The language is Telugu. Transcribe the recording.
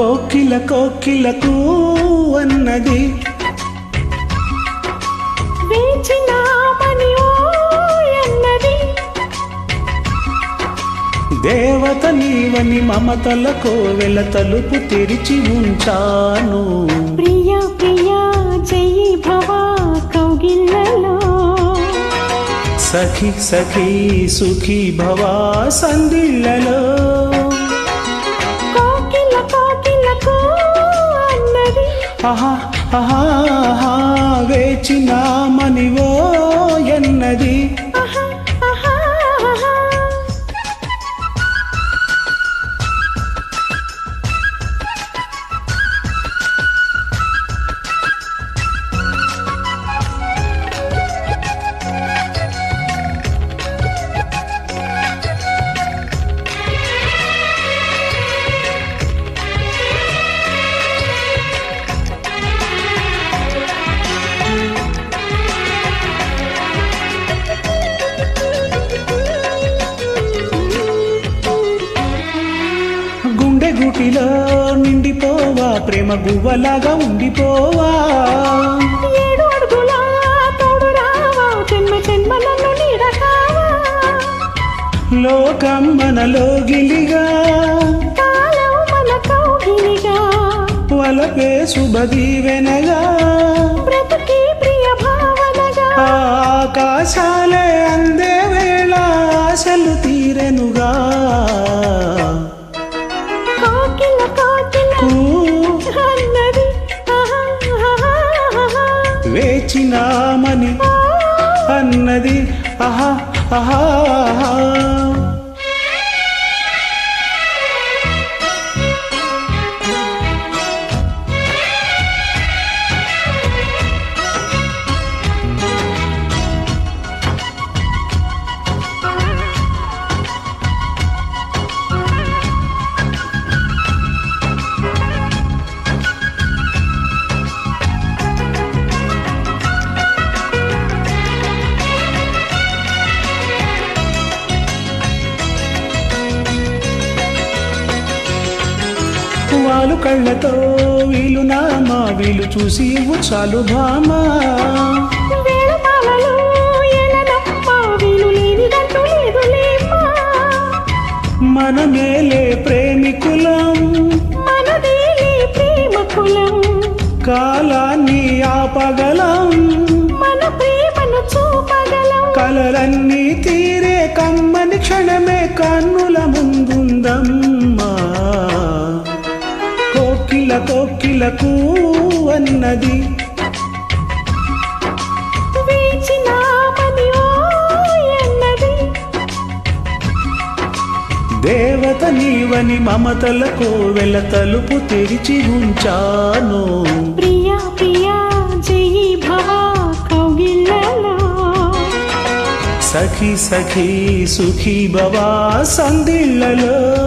కోకిల కోకిలకు అన్నది దేవత నీవని మమతల కోవెల తలుపు తెరిచి ఉంచాను. ప్రియ ప్రియ జయి భవ కౌగిళ్ళలో. సఖి సఖి సుఖీ భవా సందిళ్ళలో. ఆహా ఆహా వేచినామనివో. గుటిలో నిండిపోవా ప్రేమ గువ్వలాగా ఉండిపోవా? ఏడు అడుగుల తోడు రావా జన్మ నీడకావా లోకం మనలో గిలిగా కాలం మన కౌగిలిగా. వలపే శుభదీవెనగా బ్రతుకి ప్రియ భావనగా. ఆకాశాలే అన్నది ఆహా ఆహా ఆహా. వాలు కళ్ళతో వీలు నామా వీలు చూసి ఇవ్వు చాలు భామా వేళమాలలు ఎలనమ్మ వీలు లేనిదంటూ లేదులేమ్మా. మన మేలే ప్రేమికులం మనదేలే ప్రేమ కులం కాలాన్ని ఆపగలం మన ప్రేమను చూపగలం కలలన్నీ తీరే కమ్మని క్షణమే కన్నుల కోకిల కోకిలకు అన్నది. దేవత నీవని మమతల కోవెల తలుపు తెరిచి ఉంచాను. ప్రియా ప్రియా జయి భవ సఖి సఖి సుఖీ భవా సందిళ్ళలో